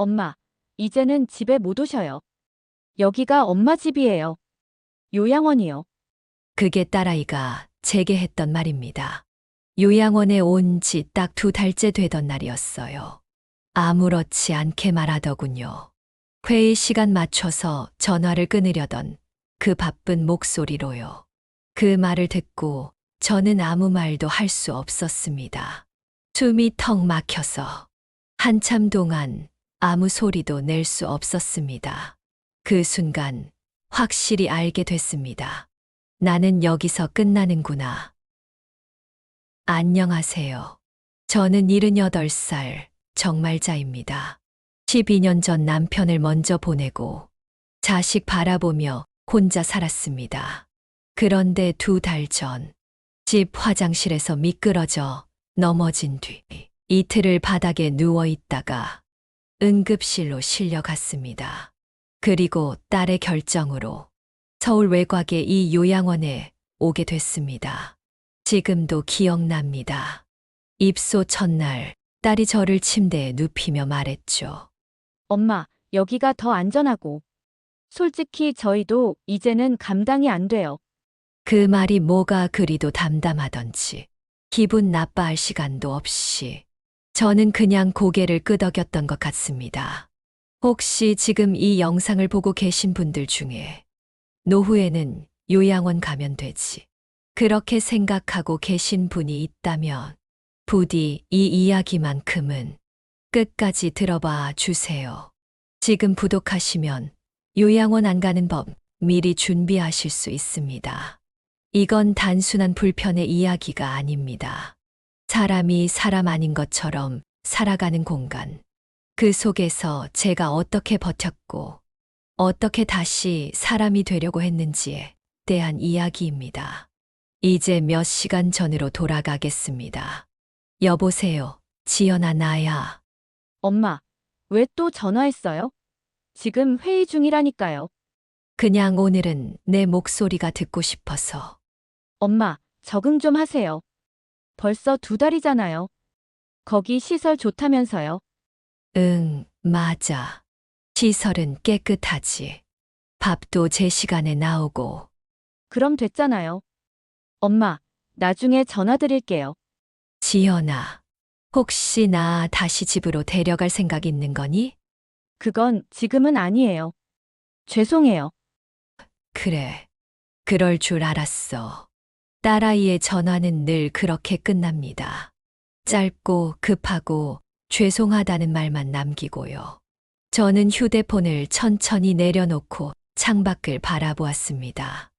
엄마, 이제는 집에 못 오셔요. 여기가 엄마 집이에요. 요양원이요. 그게 딸아이가 제게 했던 말입니다. 요양원에 온 지 딱 두 달째 되던 날이었어요. 아무렇지 않게 말하더군요. 회의 시간 맞춰서 전화를 끊으려던 그 바쁜 목소리로요. 그 말을 듣고 저는 아무 말도 할 수 없었습니다. 숨이 턱 막혀서 한참 동안 아무 소리도 낼 수 없었습니다. 그 순간 확실히 알게 됐습니다. 나는 여기서 끝나는구나. 안녕하세요. 저는 78살 정말자입니다. 12년 전 남편을 먼저 보내고 자식 바라보며 혼자 살았습니다. 그런데 두 달 전, 집 화장실에서 미끄러져 넘어진 뒤 이틀을 바닥에 누워 있다가 응급실로 실려갔습니다. 그리고 딸의 결정으로 서울 외곽의 이 요양원에 오게 됐습니다. 지금도 기억납니다. 입소 첫날 딸이 저를 침대에 눕히며 말했죠. 엄마, 여기가 더 안전하고. 솔직히 저희도 이제는 감당이 안 돼요. 그 말이 뭐가 그리도 담담하던지 기분 나빠할 시간도 없이 저는 그냥 고개를 끄덕였던 것 같습니다. 혹시 지금 이 영상을 보고 계신 분들 중에 노후에는 요양원 가면 되지. 그렇게 생각하고 계신 분이 있다면 부디 이 이야기만큼은 끝까지 들어봐 주세요. 지금 부독하시면 요양원 안 가는 법 미리 준비하실 수 있습니다. 이건 단순한 불편의 이야기가 아닙니다. 사람이 사람 아닌 것처럼 살아가는 공간. 그 속에서 제가 어떻게 버텼고, 어떻게 다시 사람이 되려고 했는지에 대한 이야기입니다. 이제 몇 시간 전으로 돌아가겠습니다. 여보세요, 지연아 나야. 엄마, 왜 또 전화했어요? 지금 회의 중이라니까요. 그냥 오늘은 내 목소리가 듣고 싶어서. 엄마, 적응 좀 하세요. 벌써 두 달이잖아요. 거기 시설 좋다면서요. 응, 맞아. 시설은 깨끗하지. 밥도 제 시간에 나오고. 그럼 됐잖아요. 엄마, 나중에 전화 드릴게요. 지연아, 혹시 나 다시 집으로 데려갈 생각 있는 거니? 그건 지금은 아니에요. 죄송해요. 그래. 그럴 줄 알았어. 딸아이의 전화는 늘 그렇게 끝납니다. 짧고 급하고 죄송하다는 말만 남기고요. 저는 휴대폰을 천천히 내려놓고 창밖을 바라보았습니다.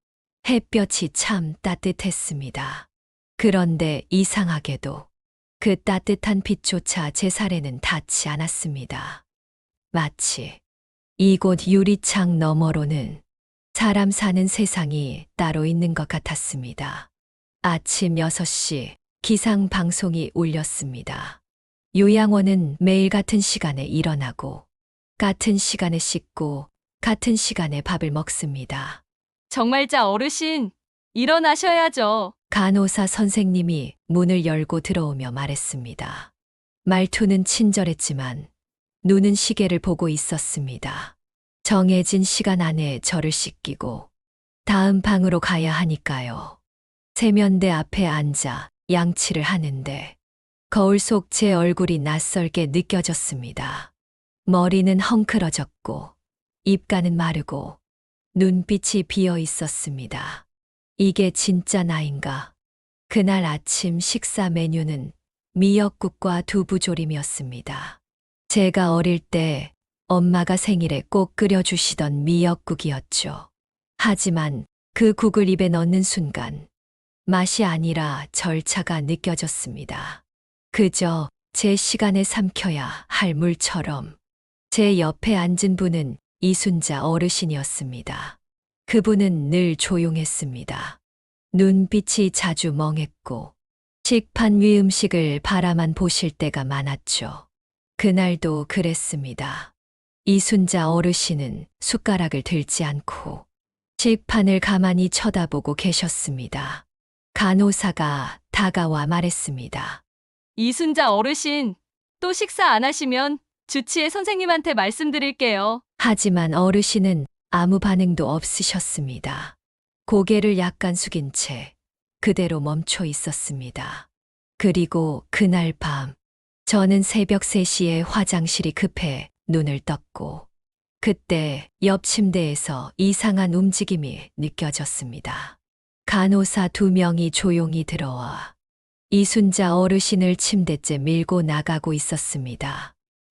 햇볕이 참 따뜻했습니다. 그런데 이상하게도 그 따뜻한 빛조차 제 살에는 닿지 않았습니다. 마치 이곳 유리창 너머로는 사람 사는 세상이 따로 있는 것 같았습니다. 아침 6시 기상 방송이 울렸습니다. 요양원은 매일 같은 시간에 일어나고, 같은 시간에 씻고, 같은 시간에 밥을 먹습니다. 정말자 어르신, 일어나셔야죠. 간호사 선생님이 문을 열고 들어오며 말했습니다. 말투는 친절했지만 눈은 시계를 보고 있었습니다. 정해진 시간 안에 저를 씻기고 다음 방으로 가야 하니까요. 세면대 앞에 앉아 양치를 하는데 거울 속 제 얼굴이 낯설게 느껴졌습니다. 머리는 헝클어졌고 입가는 마르고 눈빛이 비어 있었습니다. 이게 진짜 나인가? 그날 아침 식사 메뉴는 미역국과 두부조림이었습니다. 제가 어릴 때 엄마가 생일에 꼭 끓여주시던 미역국이었죠. 하지만 그 국을 입에 넣는 순간 맛이 아니라 절차가 느껴졌습니다. 그저 제 시간에 삼켜야 할 물처럼 제 옆에 앉은 분은 이순자 어르신이었습니다. 그분은 늘 조용했습니다. 눈빛이 자주 멍했고 식판 위 음식을 바라만 보실 때가 많았죠. 그날도 그랬습니다. 이순자 어르신은 숟가락을 들지 않고 식판을 가만히 쳐다보고 계셨습니다. 간호사가 다가와 말했습니다. 이순자 어르신, 또 식사 안 하시면 주치의 선생님한테 말씀드릴게요. 하지만 어르신은 아무 반응도 없으셨습니다. 고개를 약간 숙인 채 그대로 멈춰 있었습니다. 그리고 그날 밤, 저는 새벽 3시에 화장실이 급해 눈을 떴고, 그때 옆 침대에서 이상한 움직임이 느껴졌습니다. 간호사 두 명이 조용히 들어와 이순자 어르신을 침대째 밀고 나가고 있었습니다.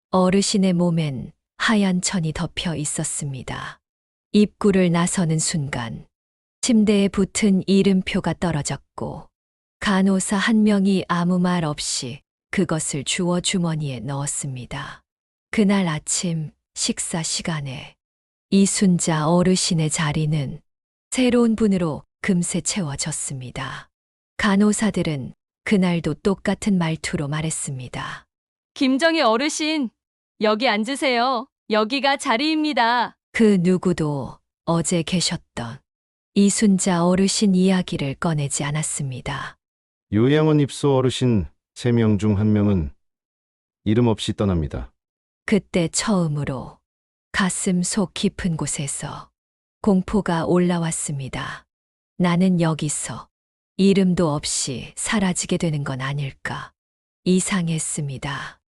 어르신의 몸엔 하얀 천이 덮여 있었습니다. 입구를 나서는 순간 침대에 붙은 이름표가 떨어졌고 간호사 한 명이 아무 말 없이 그것을 주워 주머니에 넣었습니다. 그날 아침 식사 시간에 이순자 어르신의 자리는 새로운 분으로 금세 채워졌습니다. 간호사들은 그날도 똑같은 말투로 말했습니다. 김정희 어르신, 여기 앉으세요. 여기가 자리입니다. 그 누구도 어제 계셨던 이순자 어르신 이야기를 꺼내지 않았습니다. 요양원 입소 어르신 3명 중 한명은 이름 없이 떠납니다. 그때 처음으로 가슴 속 깊은 곳에서 공포가 올라왔습니다. 나는 여기서 이름도 없이 사라지게 되는 건 아닐까. 이상했습니다.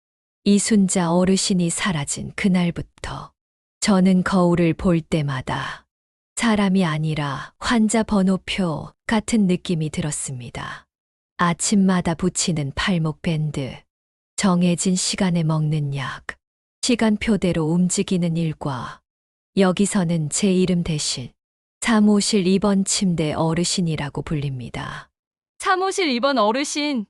이순자 어르신이 사라진 그날부터 저는 거울을 볼 때마다 사람이 아니라 환자 번호표 같은 느낌이 들었습니다. 아침마다 붙이는 팔목 밴드, 정해진 시간에 먹는 약, 시간표대로 움직이는 일과 여기서는 제 이름 대신 사무실 2번 침대 어르신이라고 불립니다. 사무실 2번 어르신,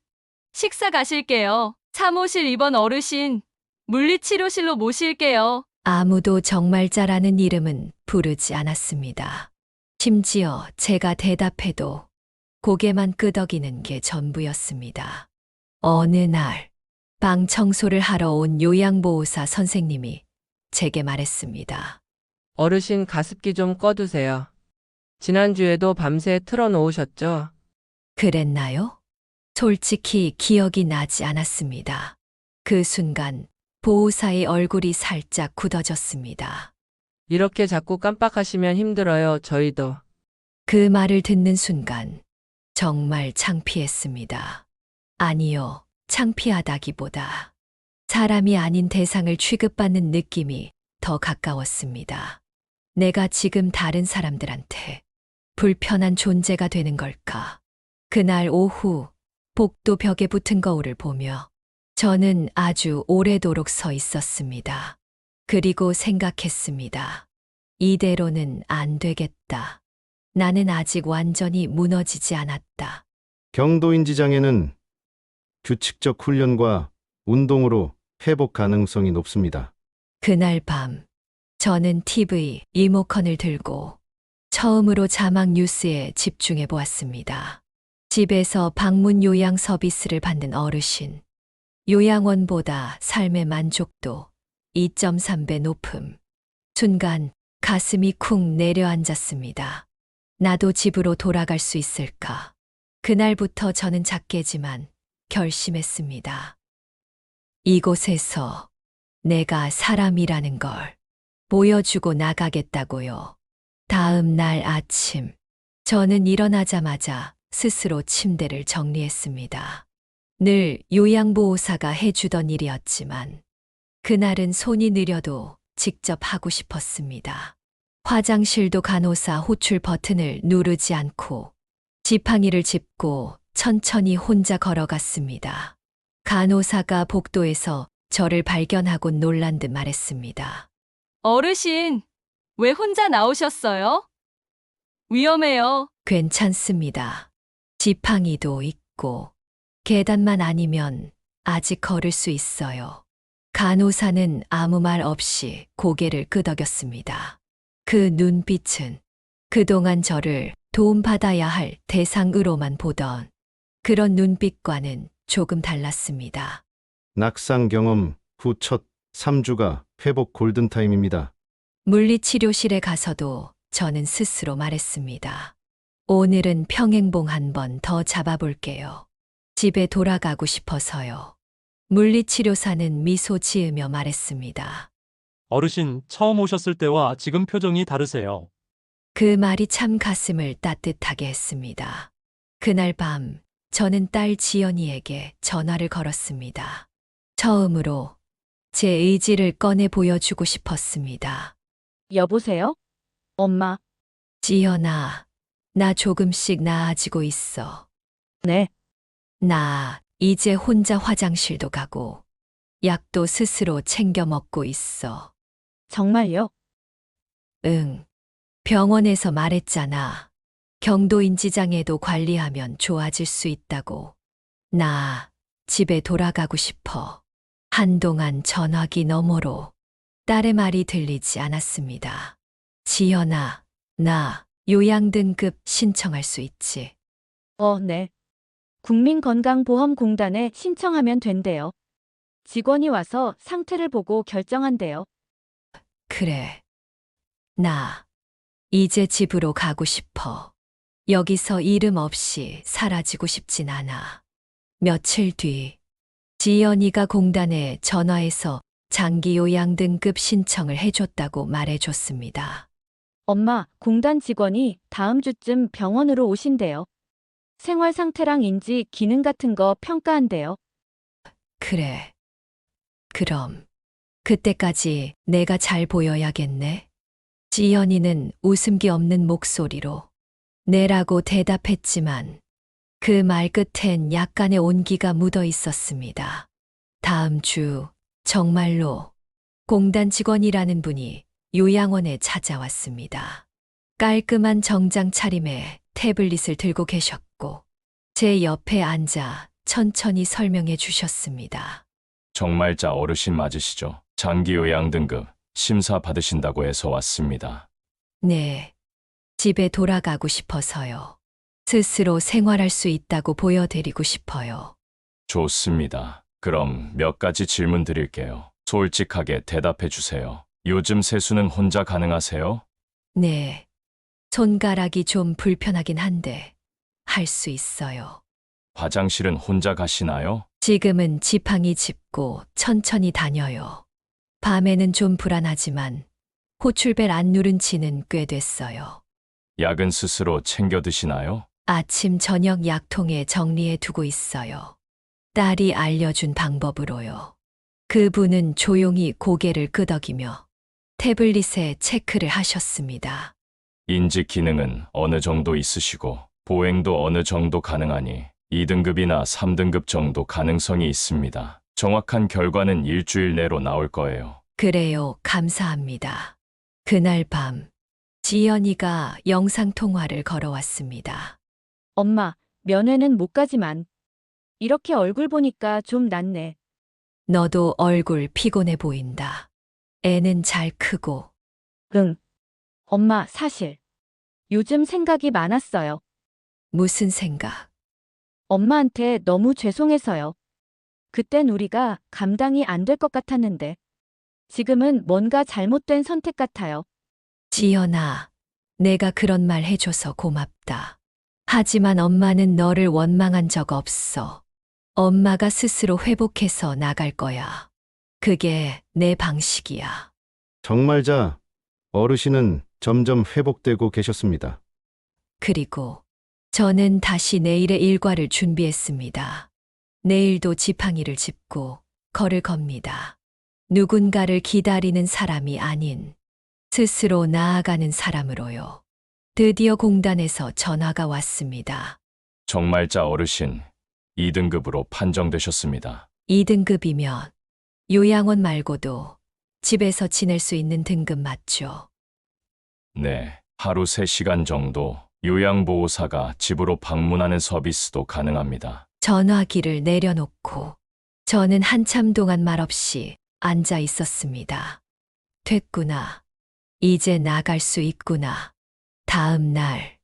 식사 가실게요. 사무실 2번 어르신, 물리치료실로 모실게요. 아무도 정말 잘하는 이름은 부르지 않았습니다. 심지어 제가 대답해도 고개만 끄덕이는 게 전부였습니다. 어느 날, 방 청소를 하러 온 요양보호사 선생님이 제게 말했습니다. 어르신 가습기 좀 꺼두세요. 지난주에도 밤새 틀어놓으셨죠? 그랬나요? 솔직히 기억이 나지 않았습니다. 그 순간 보호사의 얼굴이 살짝 굳어졌습니다. 이렇게 자꾸 깜빡하시면 힘들어요, 저희도. 그 말을 듣는 순간 정말 창피했습니다. 아니요, 창피하다기보다 사람이 아닌 대상을 취급받는 느낌이 더 가까웠습니다. 내가 지금 다른 사람들한테 불편한 존재가 되는 걸까? 그날 오후 복도 벽에 붙은 거울을 보며 저는 아주 오래도록 서 있었습니다. 그리고 생각했습니다. 이대로는 안 되겠다. 나는 아직 완전히 무너지지 않았다. 경도인지장애는 규칙적 훈련과 운동으로 회복 가능성이 높습니다. 그날 밤, 저는 TV 리모컨을 들고 처음으로 자막 뉴스에 집중해 보았습니다. 집에서 방문 요양 서비스를 받는 어르신. 요양원보다 삶의 만족도 2.3배 높음. 순간 가슴이 쿵 내려앉았습니다. 나도 집으로 돌아갈 수 있을까? 그날부터 저는 작게지만 결심했습니다. 이곳에서 내가 사람이라는 걸 보여주고 나가겠다고요. 다음 날 아침, 저는 일어나자마자 스스로 침대를 정리했습니다. 늘 요양보호사가 해주던 일이었지만, 그날은 손이 느려도 직접 하고 싶었습니다. 화장실도 간호사 호출 버튼을 누르지 않고 지팡이를 짚고 천천히 혼자 걸어갔습니다. 간호사가 복도에서 저를 발견하고 놀란 듯 말했습니다. 어르신, 왜 혼자 나오셨어요? 위험해요. 괜찮습니다. 지팡이도 있고 계단만 아니면 아직 걸을 수 있어요. 간호사는 아무 말 없이 고개를 끄덕였습니다. 그 눈빛은 그동안 저를 도움받아야 할 대상으로만 보던 그런 눈빛과는 조금 달랐습니다. 낙상 경험 후 첫 3주가 회복 골든타임입니다. 물리치료실에 가서도 저는 스스로 말했습니다. 오늘은 평행봉 한 번 더 잡아볼게요. 집에 돌아가고 싶어서요. 물리치료사는 미소 지으며 말했습니다. 어르신, 처음 오셨을 때와 지금 표정이 다르세요. 그 말이 참 가슴을 따뜻하게 했습니다. 그날 밤, 저는 딸 지연이에게 전화를 걸었습니다. 처음으로 제 의지를 꺼내 보여주고 싶었습니다. 여보세요? 엄마, 지연아, 나 조금씩 나아지고 있어. 네. 나 이제 혼자 화장실도 가고, 약도 스스로 챙겨 먹고 있어. 정말요? 응. 병원에서 말했잖아. 경도인지장애도 관리하면 좋아질 수 있다고. 나 집에 돌아가고 싶어. 한동안 전화기 너머로 딸의 말이 들리지 않았습니다. 지연아, 나 요양등급 신청할 수 있지. 어, 네. 국민건강보험공단에 신청하면 된대요. 직원이 와서 상태를 보고 결정한대요. 그래. 나 이제 집으로 가고 싶어. 여기서 이름 없이 사라지고 싶진 않아. 며칠 뒤 지연이가 공단에 전화해서 장기 요양 등급 신청을 해줬다고 말해줬습니다. 엄마, 공단 직원이 다음 주쯤 병원으로 오신대요. 생활 상태랑 인지 기능 같은 거 평가한대요. 그래. 그럼 그때까지 내가 잘 보여야겠네. 지연이는 웃음기 없는 목소리로 네라고 대답했지만 그 말 끝엔 약간의 온기가 묻어 있었습니다. 다음 주 정말로 공단 직원이라는 분이 요양원에 찾아왔습니다. 깔끔한 정장 차림에 태블릿을 들고 계셨고 제 옆에 앉아 천천히 설명해 주셨습니다. 정말자 어르신 맞으시죠? 장기 요양 등급 심사 받으신다고 해서 왔습니다. 네. 집에 돌아가고 싶어서요. 스스로 생활할 수 있다고 보여드리고 싶어요. 좋습니다. 그럼 몇 가지 질문 드릴게요. 솔직하게 대답해 주세요. 요즘 세수는 혼자 가능하세요? 네. 손가락이 좀 불편하긴 한데 할 수 있어요. 화장실은 혼자 가시나요? 지금은 지팡이 짚고 천천히 다녀요. 밤에는 좀 불안하지만 호출벨 안 누른 지는 꽤 됐어요. 약은 스스로 챙겨 드시나요? 아침 저녁 약통에 정리해 두고 있어요. 딸이 알려준 방법으로요. 그분은 조용히 고개를 끄덕이며 태블릿에 체크를 하셨습니다. 인지 기능은 어느 정도 있으시고 보행도 어느 정도 가능하니 2등급이나 3등급 정도 가능성이 있습니다. 정확한 결과는 일주일 내로 나올 거예요. 그래요, 감사합니다. 그날 밤, 지연이가 영상통화를 걸어왔습니다. 엄마, 면회는 못 가지만. 이렇게 얼굴 보니까 좀 낫네. 너도 얼굴 피곤해 보인다. 애는 잘 크고, 응. 엄마, 사실. 요즘 생각이 많았어요. 무슨 생각? 엄마한테 너무 죄송해서요. 그땐 우리가 감당이 안 될 것 같았는데. 지금은 뭔가 잘못된 선택 같아요. 지연아, 내가 그런 말 해줘서 고맙다. 하지만 엄마는 너를 원망한 적 없어. 엄마가 스스로 회복해서 나갈 거야. 그게 내 방식이야. 정말자 어르신은 점점 회복되고 계셨습니다. 그리고 저는 다시 내일의 일과를 준비했습니다. 내일도 지팡이를 짚고 걸을 겁니다. 누군가를 기다리는 사람이 아닌 스스로 나아가는 사람으로요. 드디어 공단에서 전화가 왔습니다. 정말자 어르신 2등급으로 판정되셨습니다. 2등급이면 요양원 말고도 집에서 지낼 수 있는 등급 맞죠? 네, 하루 3시간 정도 요양보호사가 집으로 방문하는 서비스도 가능합니다. 전화기를 내려놓고 저는 한참 동안 말없이 앉아 있었습니다. 됐구나. 이제 나갈 수 있구나. 다음 날,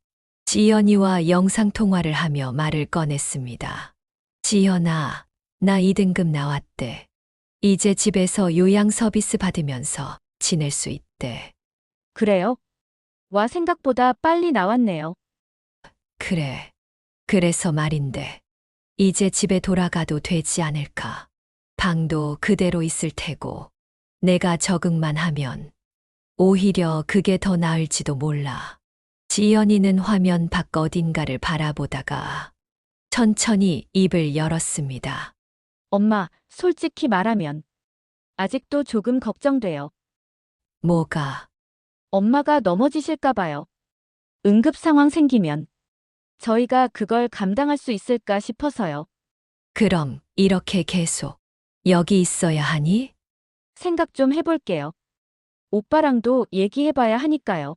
지연이와 영상통화를 하며 말을 꺼냈습니다. 지연아, 나 2등급 나왔대. 이제 집에서 요양 서비스 받으면서 지낼 수 있대. 그래요? 와 생각보다 빨리 나왔네요. 그래. 그래서 말인데, 이제 집에 돌아가도 되지 않을까. 방도 그대로 있을 테고, 내가 적응만 하면 오히려 그게 더 나을지도 몰라. 지연이는 화면 밖 어딘가를 바라보다가 천천히 입을 열었습니다. 엄마, 솔직히 말하면 아직도 조금 걱정돼요. 뭐가, 엄마가 넘어지실까 봐요. 응급 상황 생기면 저희가 그걸 감당할 수 있을까 싶어서요. 그럼 이렇게 계속 여기 있어야 하니? 생각 좀 해볼게요. 오빠랑도 얘기해봐야 하니까요.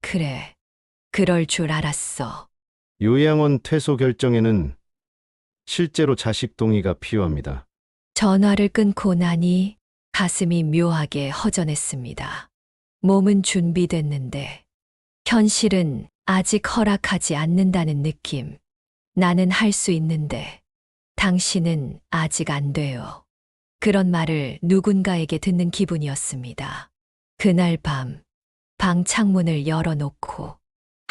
그래. 그럴 줄 알았어. 요양원 퇴소 결정에는 실제로 자식 동의가 필요합니다. 전화를 끊고 나니 가슴이 묘하게 허전했습니다. 몸은 준비됐는데 현실은 아직 허락하지 않는다는 느낌. 나는 할 수 있는데 당신은 아직 안 돼요. 그런 말을 누군가에게 듣는 기분이었습니다. 그날 밤, 방 창문을 열어놓고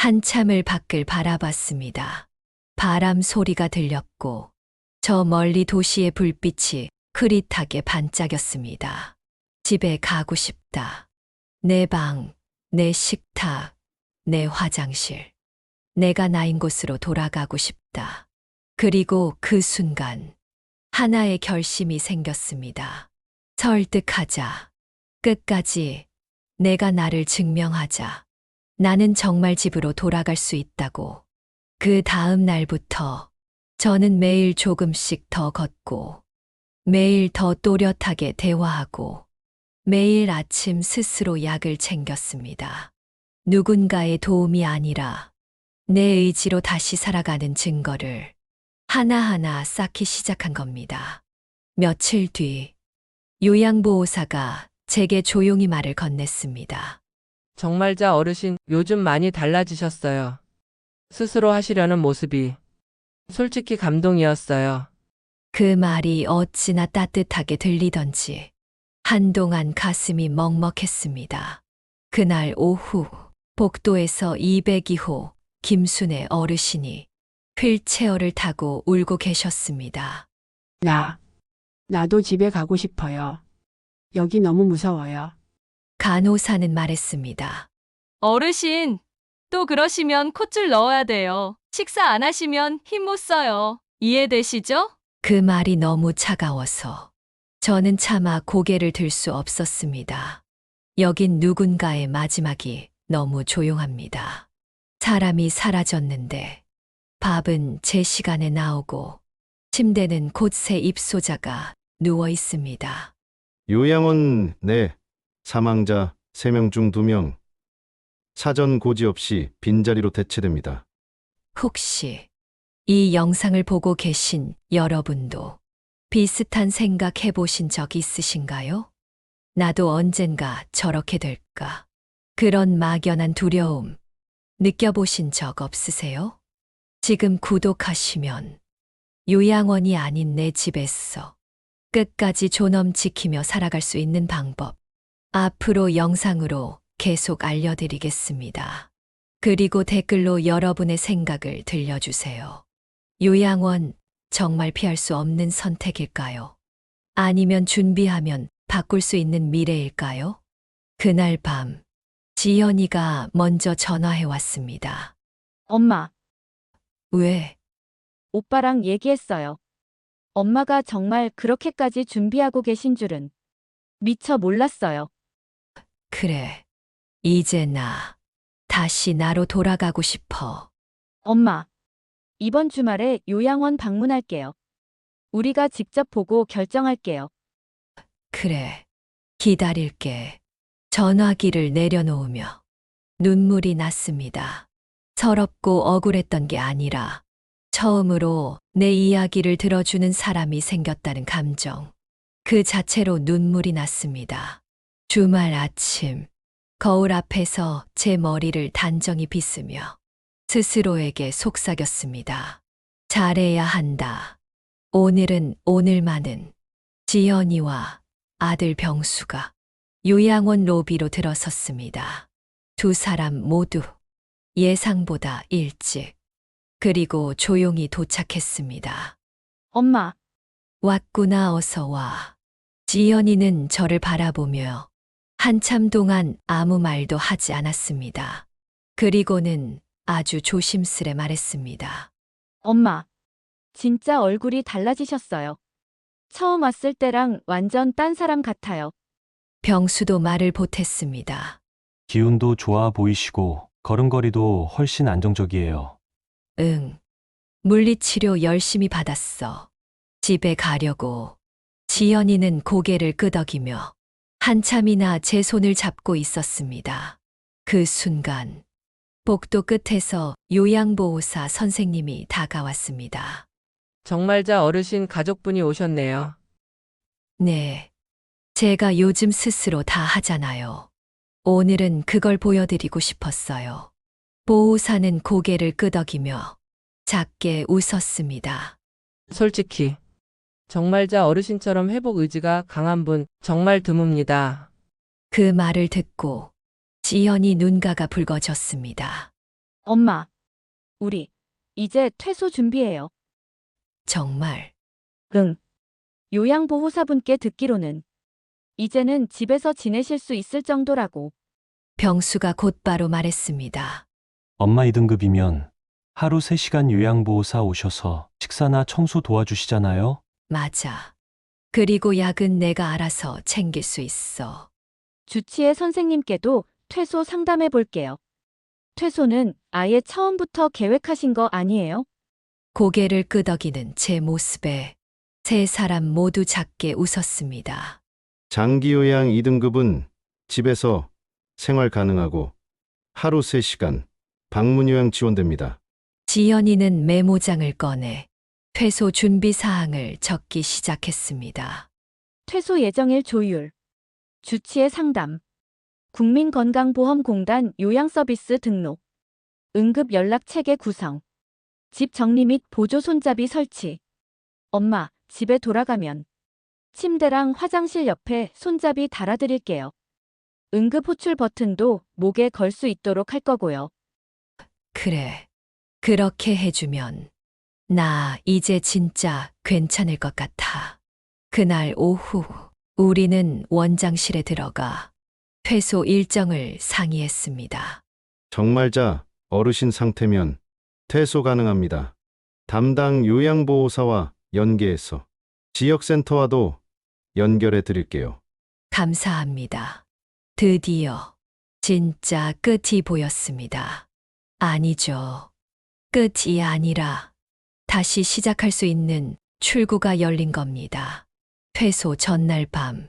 한참을 밖을 바라봤습니다. 바람 소리가 들렸고 저 멀리 도시의 불빛이 흐릿하게 반짝였습니다. 집에 가고 싶다. 내 방, 내 식탁, 내 화장실. 내가 나인 곳으로 돌아가고 싶다. 그리고 그 순간 하나의 결심이 생겼습니다. 설득하자. 끝까지 내가 나를 증명하자. 나는 정말 집으로 돌아갈 수 있다고. 그 다음 날부터 저는 매일 조금씩 더 걷고, 매일 더 또렷하게 대화하고, 매일 아침 스스로 약을 챙겼습니다. 누군가의 도움이 아니라 내 의지로 다시 살아가는 증거를 하나하나 쌓기 시작한 겁니다. 며칠 뒤, 요양보호사가 제게 조용히 말을 건넸습니다. 정말자 어르신 요즘 많이 달라지셨어요. 스스로 하시려는 모습이 솔직히 감동이었어요. 그 말이 어찌나 따뜻하게 들리던지 한동안 가슴이 먹먹했습니다. 그날 오후 복도에서 202호 김순애 어르신이 휠체어를 타고 울고 계셨습니다. 나, 나도 집에 가고 싶어요. 여기 너무 무서워요. 간호사는 말했습니다. 어르신, 또 그러시면 콧줄 넣어야 돼요. 식사 안 하시면 힘 못 써요. 이해되시죠? 그 말이 너무 차가워서 저는 차마 고개를 들 수 없었습니다. 여긴 누군가의 마지막이 너무 조용합니다. 사람이 사라졌는데 밥은 제 시간에 나오고 침대는 곳새 입소자가 누워 있습니다. 요양원 내 사망자 3명 중 2명 사전 고지 없이 빈자리로 대체됩니다. 혹시 이 영상을 보고 계신 여러분도 비슷한 생각 해보신 적 있으신가요? 나도 언젠가 저렇게 될까? 그런 막연한 두려움 느껴보신 적 없으세요? 지금 구독하시면 요양원이 아닌 내 집에서 끝까지 존엄 지키며 살아갈 수 있는 방법 앞으로 영상으로 계속 알려드리겠습니다. 그리고 댓글로 여러분의 생각을 들려주세요. 요양원 정말 피할 수 없는 선택일까요? 아니면 준비하면 바꿀 수 있는 미래일까요? 그날 밤, 지연이가 먼저 전화해 왔습니다. 엄마, 왜? 오빠랑 얘기했어요. 엄마가 정말 그렇게까지 준비하고 계신 줄은 미처 몰랐어요. 그래. 이제 나, 다시 나로 돌아가고 싶어. 엄마, 이번 주말에 요양원 방문할게요. 우리가 직접 보고 결정할게요. 그래. 기다릴게. 전화기를 내려놓으며 눈물이 났습니다. 서럽고 억울했던 게 아니라 처음으로 내 이야기를 들어주는 사람이 생겼다는 감정. 그 자체로 눈물이 났습니다. 주말 아침, 거울 앞에서 제 머리를 단정히 빗으며 스스로에게 속삭였습니다. 잘해야 한다. 오늘은 오늘만은 지연이와 아들 병수가 요양원 로비로 들어섰습니다. 두 사람 모두 예상보다 일찍 그리고 조용히 도착했습니다. 엄마, 왔구나 어서 와. 지연이는 저를 바라보며 한참 동안 아무 말도 하지 않았습니다. 그리고는 아주 조심스레 말했습니다. 엄마, 진짜 얼굴이 달라지셨어요. 처음 왔을 때랑 완전 딴 사람 같아요. 병수도 말을 보탰습니다. 기운도 좋아 보이시고 걸음걸이도 훨씬 안정적이에요. 응. 물리치료 열심히 받았어. 집에 가려고. 지연이는 고개를 끄덕이며 한참이나 제 손을 잡고 있었습니다. 그 순간, 복도 끝에서 요양보호사 선생님이 다가왔습니다. 정말자 어르신 가족분이 오셨네요. 네. 제가 요즘 스스로 다 하잖아요. 오늘은 그걸 보여드리고 싶었어요. 보호사는 고개를 끄덕이며 작게 웃었습니다. 솔직히 정말자 어르신처럼 회복 의지가 강한 분 정말 드뭅니다. 그 말을 듣고 지연이 눈가가 붉어졌습니다. 엄마, 우리 이제 퇴소 준비해요. 정말 응. 요양보호사분께 듣기로는 이제는 집에서 지내실 수 있을 정도라고. 병수가 곧바로 말했습니다. 엄마 2등급이면 하루 3시간 요양보호사 오셔서 식사나 청소 도와주시잖아요? 맞아. 그리고 약은 내가 알아서 챙길 수 있어. 주치의 선생님께도 퇴소 상담해 볼게요. 퇴소는 아예 처음부터 계획하신 거 아니에요? 고개를 끄덕이는 제 모습에 세 사람 모두 작게 웃었습니다. 장기요양 2등급은 집에서 생활 가능하고 하루 3시간 방문요양 지원됩니다. 지연이는 메모장을 꺼내 퇴소 준비 사항을 적기 시작했습니다. 퇴소 예정일 조율, 주치의 상담, 국민건강보험공단 요양서비스 등록, 응급 연락 체계 구성, 집 정리 및 보조 손잡이 설치. 엄마, 집에 돌아가면 침대랑 화장실 옆에 손잡이 달아드릴게요. 응급 호출 버튼도 목에 걸 수 있도록 할 거고요. 그래. 그렇게 해주면 나 이제 진짜 괜찮을 것 같아. 그날 오후 우리는 원장실에 들어가 퇴소 일정을 상의했습니다. 정말자 어르신 상태면 퇴소 가능합니다. 담당 요양보호사와 연계해서 지역센터와도 연결해 드릴게요. 감사합니다. 드디어 진짜 끝이 보였습니다. 아니죠. 끝이 아니라 다시 시작할 수 있는 출구가 열린 겁니다. 퇴소 전날 밤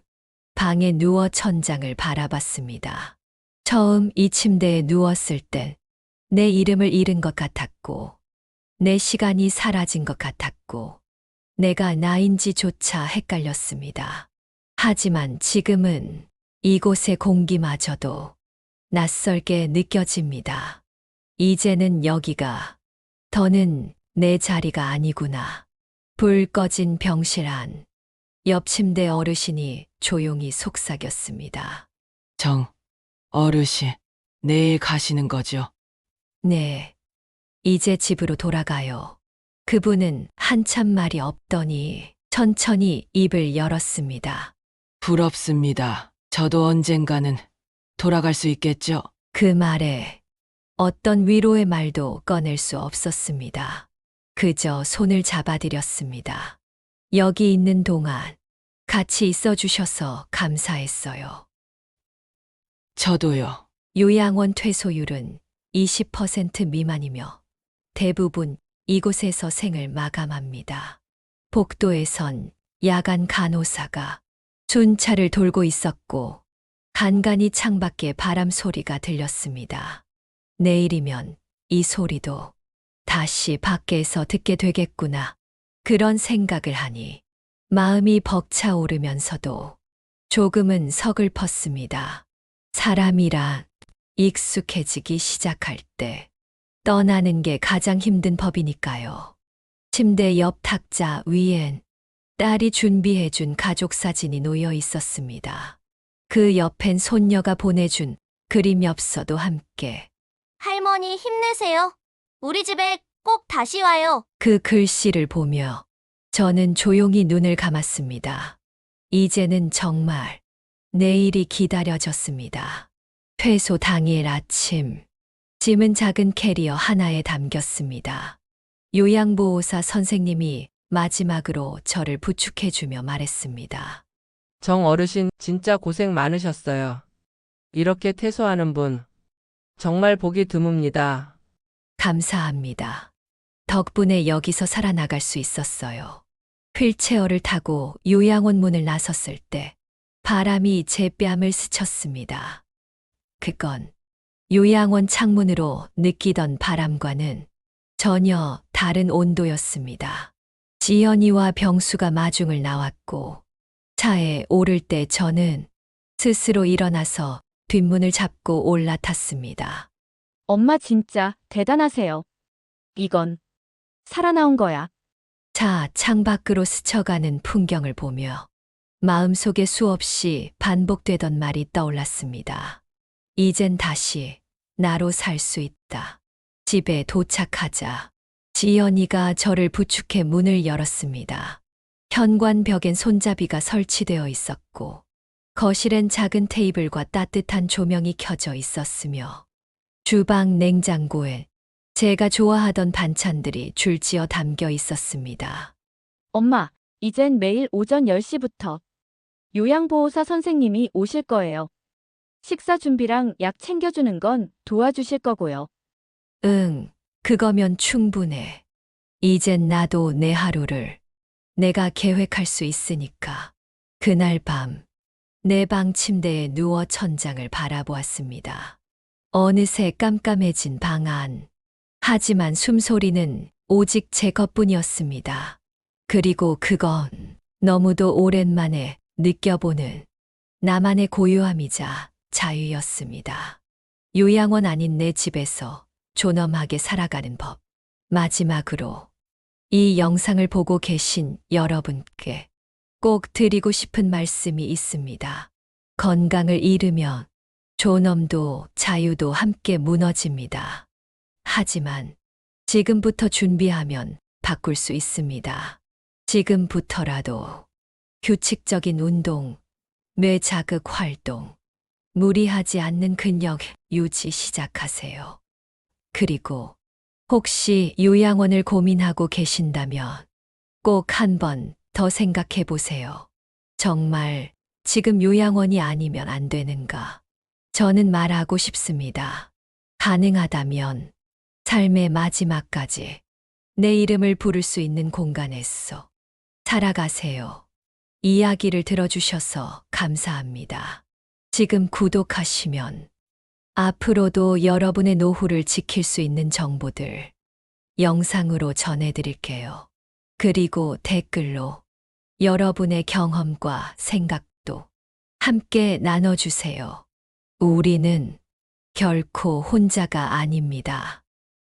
방에 누워 천장을 바라봤습니다. 처음 이 침대에 누웠을 땐내 이름을 잃은 것 같았고 내 시간이 사라진 것 같았고 내가 나인지조차 헷갈렸습니다. 하지만 지금은 이곳의 공기마저도 낯설게 느껴집니다. 이제는 여기가 더는 내 자리가 아니구나. 불 꺼진 병실 안. 옆 침대 어르신이 조용히 속삭였습니다. 정, 어르신, 내일 가시는 거죠? 네. 이제 집으로 돌아가요. 그분은 한참 말이 없더니 천천히 입을 열었습니다. 부럽습니다. 저도 언젠가는 돌아갈 수 있겠죠? 그 말에 어떤 위로의 말도 꺼낼 수 없었습니다. 그저 손을 잡아드렸습니다. 여기 있는 동안 같이 있어 주셔서 감사했어요. 저도요. 요양원 퇴소율은 20% 미만이며 대부분 이곳에서 생을 마감합니다. 복도에선 야간 간호사가 순차를 돌고 있었고 간간히 창밖에 바람 소리가 들렸습니다. 내일이면 이 소리도 다시 밖에서 듣게 되겠구나. 그런 생각을 하니 마음이 벅차오르면서도 조금은 서글펐습니다. 사람이라 익숙해지기 시작할 때 떠나는 게 가장 힘든 법이니까요. 침대 옆 탁자 위엔 딸이 준비해준 가족 사진이 놓여 있었습니다. 그 옆엔 손녀가 보내준 그림 엽서도 함께 할머니 힘내세요. 우리 집에 꼭 다시 와요. 그 글씨를 보며 저는 조용히 눈을 감았습니다. 이제는 정말 내일이 기다려졌습니다. 퇴소 당일 아침, 짐은 작은 캐리어 하나에 담겼습니다. 요양보호사 선생님이 마지막으로 저를 부축해주며 말했습니다. 정 어르신 진짜 고생 많으셨어요. 이렇게 퇴소하는 분 정말 보기 드뭅니다. 감사합니다. 덕분에 여기서 살아나갈 수 있었어요. 휠체어를 타고 요양원 문을 나섰을 때 바람이 제 뺨을 스쳤습니다. 그건 요양원 창문으로 느끼던 바람과는 전혀 다른 온도였습니다. 지연이와 병수가 마중을 나왔고 차에 오를 때 저는 스스로 일어나서 뒷문을 잡고 올라탔습니다. 엄마 진짜 대단하세요. 이건 살아나온 거야. 차 창밖으로 스쳐가는 풍경을 보며 마음속에 수없이 반복되던 말이 떠올랐습니다. 이젠 다시 나로 살 수 있다. 집에 도착하자 지연이가 저를 부축해 문을 열었습니다. 현관벽엔 손잡이가 설치되어 있었고 거실엔 작은 테이블과 따뜻한 조명이 켜져 있었으며 주방 냉장고에 제가 좋아하던 반찬들이 줄지어 담겨 있었습니다. 엄마, 이젠 매일 오전 10시부터 요양보호사 선생님이 오실 거예요. 식사 준비랑 약 챙겨주는 건 도와주실 거고요. 응, 그거면 충분해. 이젠 나도 내 하루를 내가 계획할 수 있으니까. 그날 밤, 내 방 침대에 누워 천장을 바라보았습니다. 어느새 깜깜해진 방 안. 하지만 숨소리는 오직 제 것뿐이었습니다. 그리고 그건 너무도 오랜만에 느껴보는 나만의 고요함이자 자유였습니다. 요양원 아닌 내 집에서 존엄하게 살아가는 법. 마지막으로 이 영상을 보고 계신 여러분께 꼭 드리고 싶은 말씀이 있습니다. 건강을 잃으면 존엄도 자유도 함께 무너집니다. 하지만 지금부터 준비하면 바꿀 수 있습니다. 지금부터라도 규칙적인 운동, 뇌 자극 활동, 무리하지 않는 근력 유지 시작하세요. 그리고 혹시 요양원을 고민하고 계신다면 꼭 한 번 더 생각해 보세요. 정말 지금 요양원이 아니면 안 되는가? 저는 말하고 싶습니다. 가능하다면 삶의 마지막까지 내 이름을 부를 수 있는 공간에서 살아가세요. 이야기를 들어주셔서 감사합니다. 지금 구독하시면 앞으로도 여러분의 노후를 지킬 수 있는 정보들 영상으로 전해드릴게요. 그리고 댓글로 여러분의 경험과 생각도 함께 나눠주세요. 우리는 결코 혼자가 아닙니다.